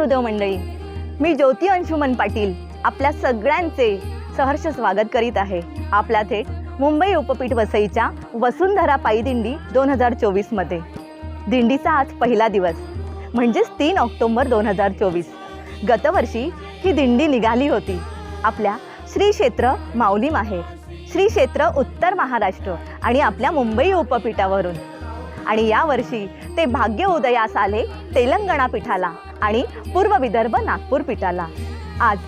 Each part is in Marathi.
सहृदय मंडळी मी ज्योती अंशुमन पाटील आपल्या सगळ्यांचे सहर्ष स्वागत करीत आहे. आपला थेट मुंबई उपपीठ वसईच्या वसुंधरा पायी दिंडी दोन हजार चोवीसमध्ये दिंडीचा आज पहिला दिवस म्हणजेच तीन ऑक्टोंबर दोन हजार चोवीस. गतवर्षी ही दिंडी निघाली होती. आपल्या श्री क्षेत्र माऊली माहेर श्री क्षेत्र उत्तर महाराष्ट्र आणि आपल्या मुंबई उपपीठावरून. आणि यावर्षी ते भाग्य उदयास आले तेलंगणा पीठाला. आणि पूर्व विदर्भ नागपूर पीठाला. आज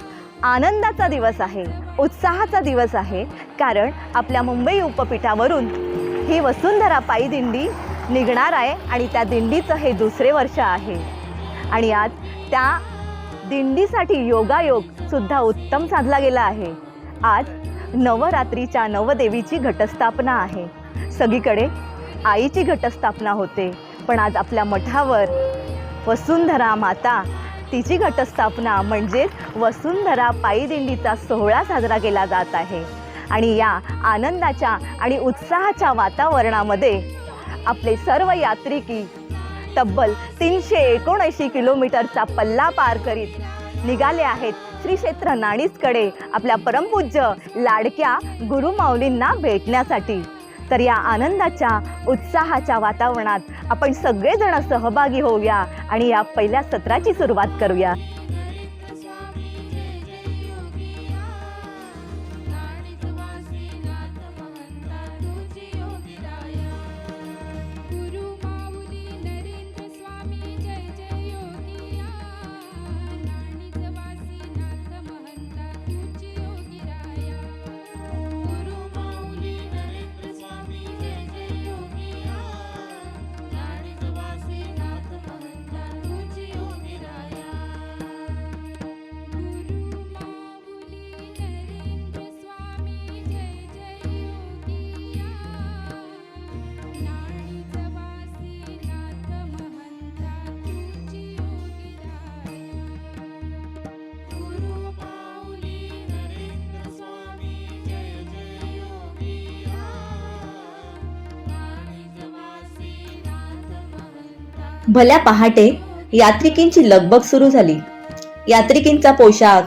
आनंदाचा दिवस आहे उत्साहाचा दिवस आहे कारण आपल्या मुंबई उपपीठावरून ही वसुंधरा पायी दिंडी निघणार आहे आणि त्या दिंडीचं हे दुसरे वर्ष आहे. आणि आज त्या दिंडीसाठी योगायोग सुद्धा उत्तम साधला गेला आहे. आज नवरात्रीच्या नवदेवीची घटस्थापना आहे. सगळीकडे आईची घटस्थापना होते पण आज आपल्या मठावर वसुंधरा माता. तिची घटस्थापना म्हणजेच वसुंधरा पायीदिंडीचा सोहळा साजरा केला जात आहे. आणि या आनंदाच्या आणि उत्साहाच्या वातावरणामध्ये आपले सर्व यात्रिकी तब्बल तीनशे एकोणऐंशी किलोमीटरचा पल्ला पार करीत निघाले आहेत श्री क्षेत्र नाणीसकडे आपल्या परमपूज्य लाडक्या गुरुमाऊलींना भेटण्यासाठी. तर या आनंदाच्या उत्साहाच्या वातावरणात आपण सगळेजण सहभागी होऊया आणि या पहिल्या सत्राची सुरुवात करूया. भल्या पहाटे यात्रिकींची लगबग सुरू झाली. यात्रिकींचा पोशाख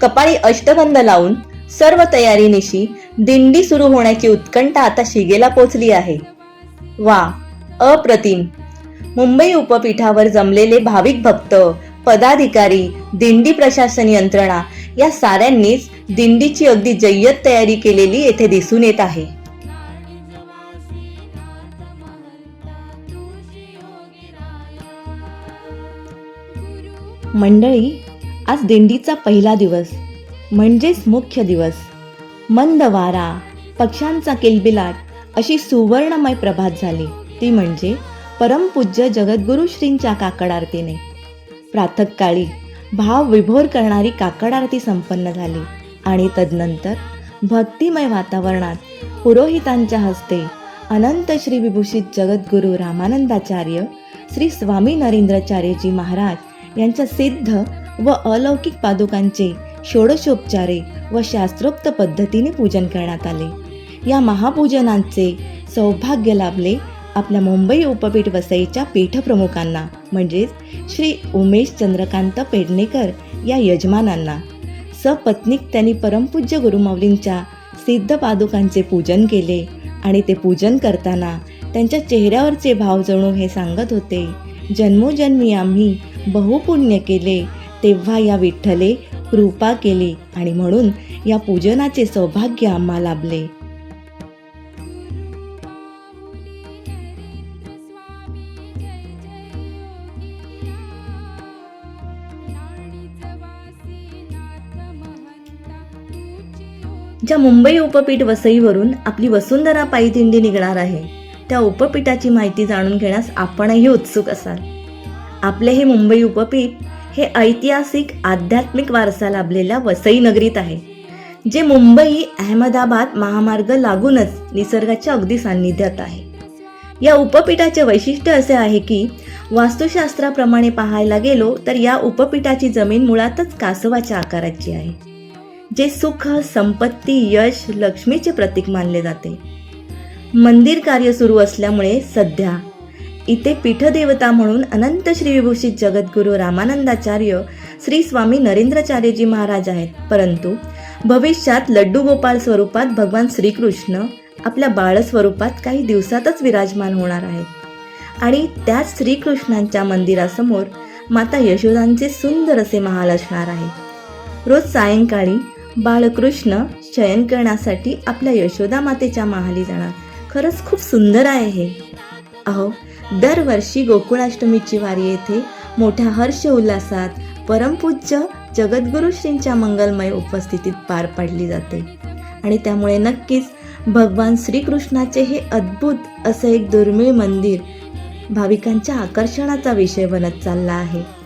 कपाळी अष्टगंध लावून सर्व तयारीनिशी दिंडी सुरू होण्याची उत्कंठा आता शिगेला पोचली आहे. वा अप्रतिम. मुंबई उपपीठावर जमलेले भाविक भक्त पदाधिकारी दिंडी प्रशासन यंत्रणा या साऱ्यांनीच दिंडीची अगदी जय्यत तयारी केलेली येथे दिसून येत आहे. मंडळी आज दिंडीचा पहिला दिवस म्हणजेच मुख्य दिवस. मंद वारा पक्ष्यांचा किलबिलाट अशी सुवर्णमय प्रभात झाली. ती म्हणजे परमपूज्य जगद्गुरु श्रींच्या काकड आरतीने प्रातःकाळी भाव विभोर करणारी काकड आरती संपन्न झाली आणि तदनंतर भक्तिमय वातावरणात पुरोहितांच्या हस्ते अनंत श्री विभूषित जगद्गुरू रामानंदाचार्य श्री स्वामी नरेंद्रचार्यजी महाराज यांच्या सिद्ध व अलौकिक पादुकांचे षोडशोपचारे व शास्त्रोक्त पद्धतीने पूजन करण्यात आले. या महापूजनांचे सौभाग्य लाभले आपल्या मुंबई उपपीठ वसईच्या पीठप्रमुखांना म्हणजेच श्री उमेश चंद्रकांत पेडणेकर या यजमानांना. सपत्नीक त्यांनी परमपूज्य गुरुमाऊलींच्या सिद्ध पादुकांचे पूजन केले आणि ते पूजन करताना त्यांच्या चेहऱ्यावरचे भाव जणू हे सांगत होते जन्मोजन्मी आम्ही बहुपुण्य केले तेव्हा या विठ्ठले कृपा केली आणि म्हणून या पूजनाचे सौभाग्य आम्हा लाभले. ज्या मुंबई उपपीठ वसईवरून आपली वसुंधरा पायी दिंडी निघणार आहे त्या उपपीठाची माहिती जाणून घेण्यास आपणही उत्सुक असाल. आपले हे मुंबई उपपीठ हे ऐतिहासिक आध्यात्मिक वारसा लाभलेल्या वसई नगरीत आहे जे मुंबई अहमदाबाद महामार्ग लागूनच निसर्गाच्या अगदी सान्निध्यात आहे. या उपपीठाचे वैशिष्ट्य असे आहे की वास्तुशास्त्राप्रमाणे पाहायला गेलो तर या उपपीठाची जमीन मुळातच कासवाच्या आकाराची आहे जे सुख संपत्ती यश लक्ष्मीचे प्रतीक मानले जाते. मंदिर कार्य सुरू असल्यामुळे सध्या इथे पीठदेवता म्हणून अनंत श्रीविभूषित जगद्गुरू रामानंदाचार्य श्री स्वामी नरेंद्राचार्यजी महाराज आहेत. परंतु भविष्यात लड्डू गोपाळ स्वरूपात भगवान श्रीकृष्ण आपल्या बाळ स्वरूपात काही दिवसातच विराजमान होणार आहेत. आणि त्याच श्रीकृष्णांच्या मंदिरासमोर माता यशोदांचे सुंदर असे महाल असणार आहे. रोज सायंकाळी बाळकृष्ण शयन करण्यासाठी आपल्या यशोदा मातेच्या महाली जाणार. खरंच खूप सुंदर आहे हे. अहो दरवर्षी गोकुळाष्टमीची वारी येथे मोठ्या हर्ष उल्हासात परमपूज्य जगद्गुरु श्रींच्या मंगलमय उपस्थितीत पार पाडली जाते. आणि त्यामुळे नक्कीच भगवान श्रीकृष्णाचे हे अद्भुत असं एक दुर्मिळ मंदिर भाविकांच्या आकर्षणाचा विषय बनत चालला आहे.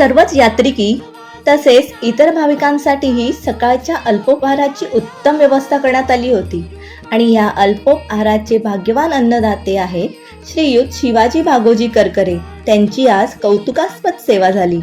सर्वच यात्रिकी तसेच इतर भाविकांसाठीही सकाळच्या अल्पोपहाराची उत्तम व्यवस्था करण्यात आली होती. आणि या अल्पोपहाराचे भाग्यवान अन्नदाते आहेत श्रीयुत शिवाजी भागोजी करकरे. त्यांची आज कौतुकास्पद सेवा झाली.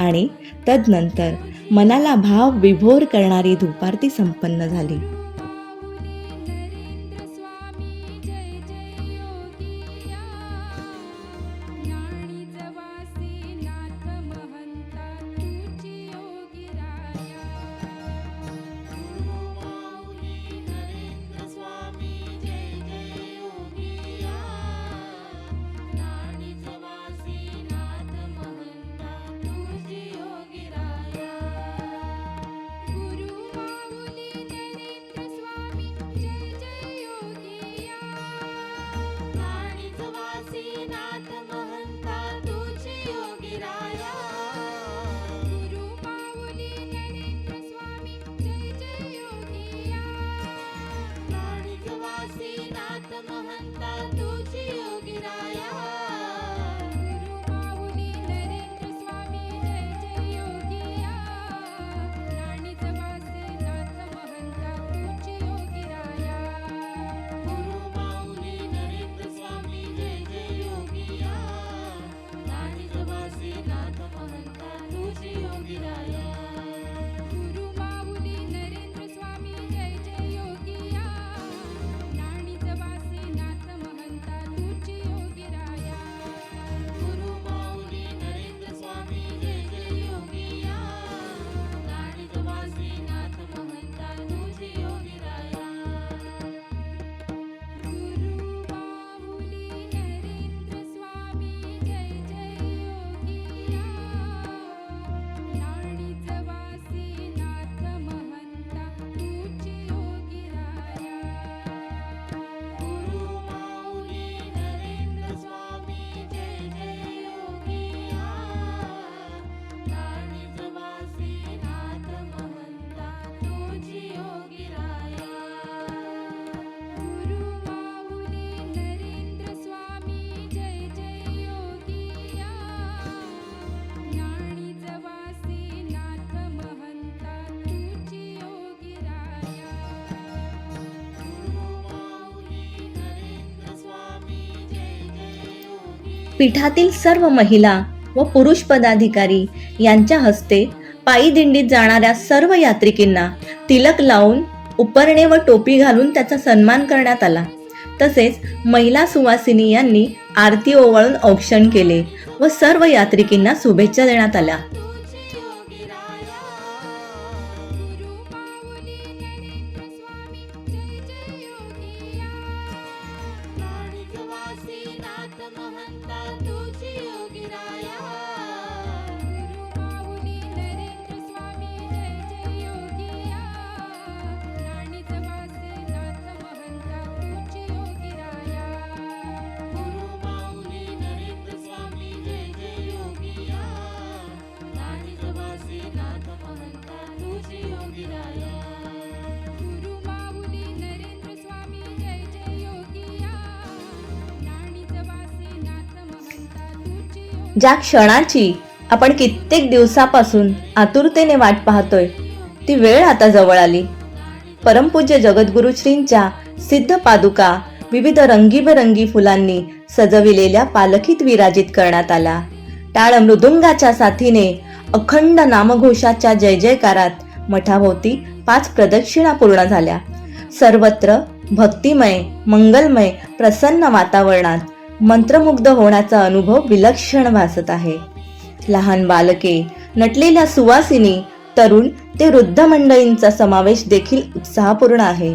आणि तदनंतर मनाला भाव विभोर करणारी धूपारती संपन्न झाली. पीठातील सर्व महिला व पुरुष पदाधिकारी यांच्या हस्ते पायी दिंडीत जाणाऱ्या सर्व यात्रिकींना तिलक लावून उपरणे व टोपी घालून त्याचा सन्मान करण्यात आला. तसेच महिला सुवासिनी यांनी आरती ओवाळून औक्षण केले व सर्व यात्रिकींना शुभेच्छा देण्यात आल्या. ज्या क्षणाची आपण कित्येक दिवसापासून आतुरतेने वाट पाहतोय ती वेळ आता जवळ आली. परमपूज्य जगद्गुरु श्रींच्या सिद्ध पादुका विविध रंगीबेरंगी फुलांनी सजविलेल्या पालखीत विराजित करण्यात आला. टाळ मृदुंगाच्या साथीने अखंड नामघोषाच्या जय जयकारात मठाभोवती पाच प्रदक्षिणा पूर्ण झाल्या. सर्वत्र भक्तिमय मंगलमय प्रसन्न वातावरणात मंत्रमुग्ध होण्याचा अनुभव विलक्षण भासत आहे. लहान बालके नटलेल्या सुवासिनी तरुण ते वृद्ध मंडळींचा समावेश देखील उत्साहपूर्ण आहे.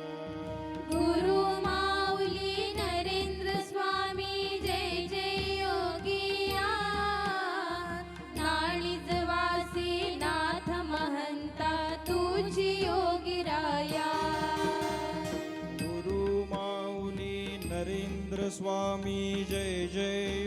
जय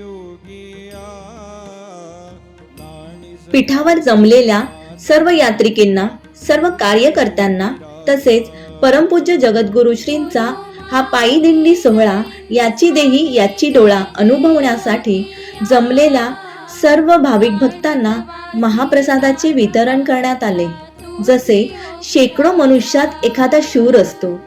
पीठावर जमलेल्या सर्व यात्रिकींना सर्व कार्यकर्त्यांना तसेच परमपूज्य जगद्गुरु श्रींचा हा पायी दिंडी सोहळा याची देही याची डोळा अनुभवण्यासाठी जमलेल्या सर्व भाविक भक्तांना महाप्रसादाचे वितरण करण्यात आले. जसे शेकडो मनुष्यात एखादा शूर असतो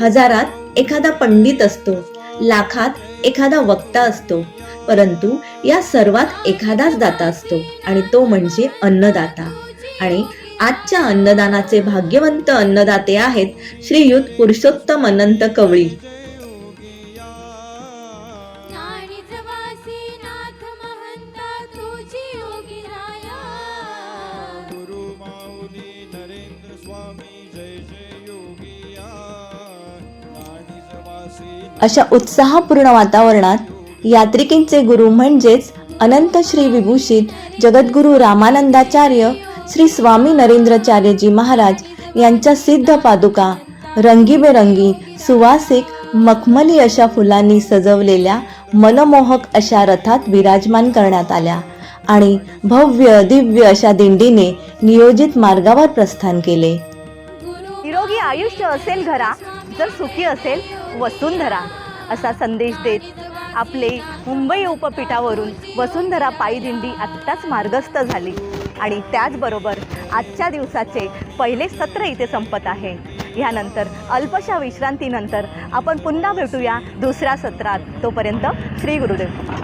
हजारात एखादा पंडित असतो लाखात एखादा वक्ता असतो परंतु या सर्वात एखादाच दाता असतो आणि तो म्हणजे अन्नदाता. आणि आजच्या अन्नदानाचे भाग्यवंत अन्नदाते आहेत श्रीयुत पुरुषोत्तम अनंत कवळी. अशा उत्साहपूर्ण वातावरणात यात्रिकींचे गुरु म्हणजेच अनंत श्री विभूषित जगद्गुरु रामानंदाचार्य श्री स्वामी नरेंद्रचार्यजी महाराज यांच्या सिद्ध पादुका रंगीबेरंगी सुवासिक मखमली अशा फुलांनी सजवलेल्या मनमोहक अशा रथात विराजमान करण्यात आल्या आणि भव्य दिव्य अशा दिंडीने नियोजित मार्गावर प्रस्थान केले. निरोगी आयुष्य असेल घरा जर सुखी असेल वसुंधरा असा संदेश देत आपले मुंबई उपपीठावरून वसुंधरा पायी दिंडी आत्ताच मार्गस्थ झाली. आणि त्याचबरोबर आजच्या दिवसाचे पहिले सत्र इथे संपत आहे. ह्यानंतर अल्पशा विश्रांतीनंतर आपण पुन्हा भेटूया दुसऱ्या सत्रात. तोपर्यंत श्री गुरुदेव.